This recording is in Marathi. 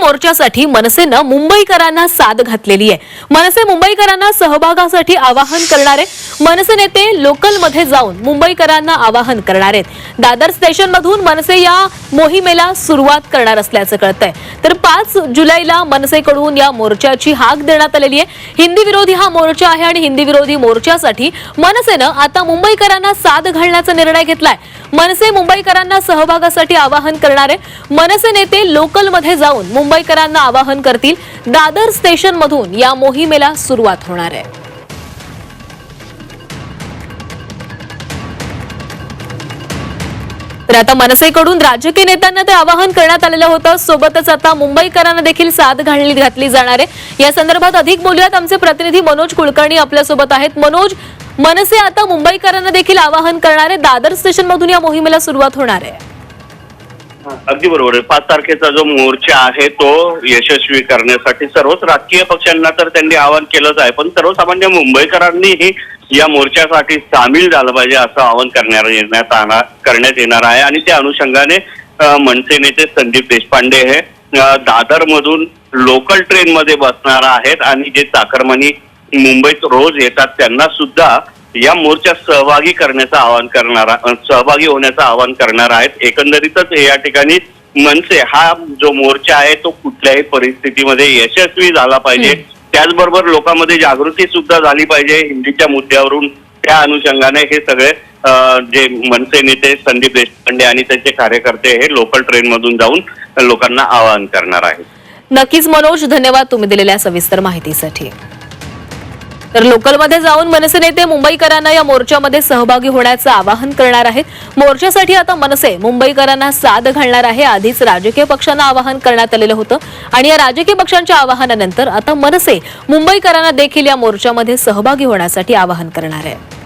मोर्चासाठी मनसेनं मुंबईकरांना साद घातलेली आहे. मनसे मुंबईकरांना सहभागासाठी आवाहन करणारे. मनसे नेते लोकलमध्ये जाऊन मुंबईकरांना आवाहन करणार आहेत. दादर स्टेशनमधून मनसे या मोहिमेला सुरुवात करणार असल्याचं कळतंय. तर पाच जुलैला मनसेकडून या मोर्चाची हाक देण्यात आलेली आहे. हिंदी विरोधी हा मोर्चा आहे आणि हिंदी विरोधी मोर्चासाठी मनसेनं आता मुंबईकरांना साद घालण्याचा निर्णय घेतलाय. मनसे मुंबईकरांना सहभागासाठी आवाहन करणारे मनसे नेते लोकलमध्ये जाऊन मुंबईकरांना आवाहन करतील दादर स्टेशनमधून या मोहिमेला सुरुवात होणार आहे. तर आता मनसेकडून राजकीय नेत्यांना ते आवाहन करण्यात आलेलं होतं. सोबतच आता मुंबईकरांना देखील साथ घालली घातली जाणार आहे. या संदर्भात अधिक बोलूयात. आमचे प्रतिनिधी मनोज कुलकर्णी आपल्यासोबत आहेत. मनोज मनसे आता मुंबईकरांना देखील आवाहन करणार आहे. दादर स्टेशन मधून या मोहिमेला सुरुवात होणार आहे. अगदी बरोबर आहे. पाच तारखेचा जो मोर्चा आहे तो यशस्वी करण्यासाठी सर्वच राजकीय पक्षांना तर त्यांनी आवाहन केलंच आहे. पण सर्वसामान्य मुंबईकरांनीही या मोर्चासाठी सामील झालं पाहिजे असं आवाहन करण्यात येण्यात करण्यात येणार आहे. आणि त्या अनुषंगाने मनसे नेते संदीप देशपांडे हे दादर मधून लोकल ट्रेन मध्ये बसणार आहेत. आणि जे चाकरमानी मुंबईत रोज येतात त्यांना सुद्धा या मोर्चात सहभागी करण्याचं आवाहन करणार सहभागी होण्याचं आवाहन करणार आहेत. एकंदरीतच या ठिकाणी मनसे हा जो मोर्चा आहे तो कुठल्याही परिस्थितीमध्ये यशस्वी झाला पाहिजे. त्याचबरोबर लोकांमध्ये जागृती सुद्धा झाली पाहिजे हिंदीच्या मुद्द्यावरून. त्या अनुषंगाने हे सगळे जे मनसे नेते संदीप देशपांडे आणि त्यांचे कार्यकर्ते हे लोकल ट्रेन मधून जाऊन लोकांना आवाहन करणार आहेत. नक्कीच मनोज धन्यवाद तुम्ही दिलेल्या सविस्तर माहितीसाठी. तर लोकलमध्ये जाऊन मनसे नेते मुंबईकरांना या मोर्चामध्ये सहभागी होण्याचं आवाहन करणार आहेत. मोर्चासाठी आता मनसे मुंबईकरांना साद घालणार आहे. आधीच राजकीय पक्षांना आवाहन करण्यात आलेलं होतं. आणि या राजकीय पक्षांच्या आवाहनानंतर आता मनसे मुंबईकरांना देखील या मोर्चामध्ये सहभागी होण्यासाठी आवाहन करणार आहे